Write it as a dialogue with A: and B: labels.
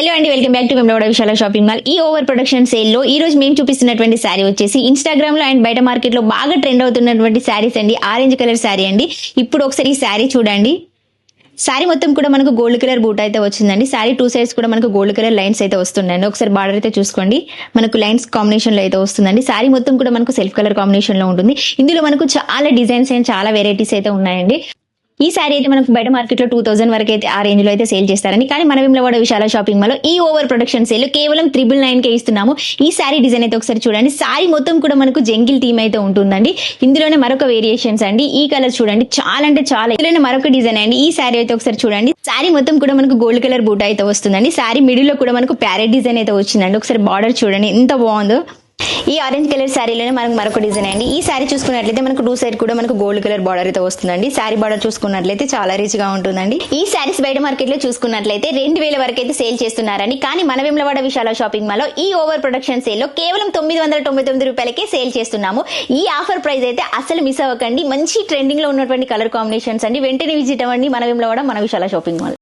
A: Hello అండి welcome back to Vemulawada Vishala shopping mall ఈ over production సేల్లో ఈ రోజు మేము చూపిస్తున్నటువంటి శారీ వచ్చేసి ఇన్స్టాగ్రామ్లో అండ్ బయట మార్కెట్లో బాగా ట్రెండ్ అవుతున్నటువంటి శారీస్ అండి. ఆరెంజ్ కలర్ శారీ అండి. ఇప్పుడు ఒకసారి ఈ శారీ చూడండి. శారీ మొత్తం కూడా మనకు గోల్డ్ కలర్ బూట్ అయితే వచ్చిందండి. శారీ టూ సైడ్స్ కూడా మనకు గోల్డ్ కలర్ లైన్స్ అయితే వస్తున్నాయండి. ఒకసారి బార్డర్ అయితే చూసుకోండి. మనకు లైన్స్ కాంబినేషన్లో అయితే వస్తుందండి. శారీ మొత్తం కూడా మనకు సెల్ఫ్ కలర్ కాంబినేషన్లో ఉంటుంది. ఇందులో మనకు చాలా డిజైన్స్ అండ్ చాలా వెరైటీస్ అయితే ఉన్నాయండి. ఈ శారీ అయితే మనకు బయట మార్కెట్లో టూ థౌసండ్ వరకు అయితే ఆ రేంజ్లో అయితే సేల్ చేస్తారని. కానీ మన విమలవాడ విశాల షాపింగ్ మాల్ ఈ ఓవర్ ప్రొడక్షన్ సేల్ కేవలం త్రిబుల్ నైన్ కే ఇస్తున్నాము. ఈ శారీ డిజైన్ అయితే ఒకసారి చూడండి. శారీ మొత్తం కూడా మనకు జంగిల్ థీమ్ అయితే ఉంటుందండి. ఇందులోనే మరొక వేరియేషన్స్ అండి. ఈ కలర్ చూడండి. చాలా అంటే చాలా. ఇందులోనే మరొక డిజైన్ అండి. ఈ శారీ అయితే ఒకసారి చూడండి. శారీ మొత్తం కూడా మనకు గోల్డ్ కలర్ బూట అయితే వస్తుందండి. శారీ మిడిల్లో కూడా మనకు ప్యారెట్ డిజైన్ అయితే వచ్చిందండి. ఒకసారి బార్డర్ చూడండి. ఎంత బాగుందో. ఈ ఆరెంజ్ కలర్ శారీలోనే మనకు మరొక డిజైన్ అండి. ఈ శారీ చూసుకున్నట్లయితే మనకు టూ సైడ్ కూడా మనకు గోల్డ్ కలర్ బార్డర్ అయితే వస్తుందండి. శారీ బార్డర్ చూసుకున్నట్లయితే చాలా రిచ్గా ఉంటుందండి. ఈ శారీస్ బయట మార్కెట్లో చూసుకున్నట్లయితే రెండు వేల వరకు అయితే సేల్ చేస్తున్నారని కానీ మన విమలవాడ విశాల షాపింగ్ మాల్లో ఈ ఓవర్ ప్రొడక్షన్ సేల్లో కేవలం తొమ్మిది వందల తొంభై తొమ్మిది రూపాయలకే సేల్ చేస్తున్నాము. ఈ ఆఫర్ ప్రైస్ అయితే అసలు మిస్ అవ్వకండి. మంచి ట్రెండింగ్లో ఉన్నటువంటి కలర్ కాంబినేషన్స్ అండి. వెంటనే విజిట్ అవ్వండి మన విమలవాడ మన విశాల షాపింగ్ మాల్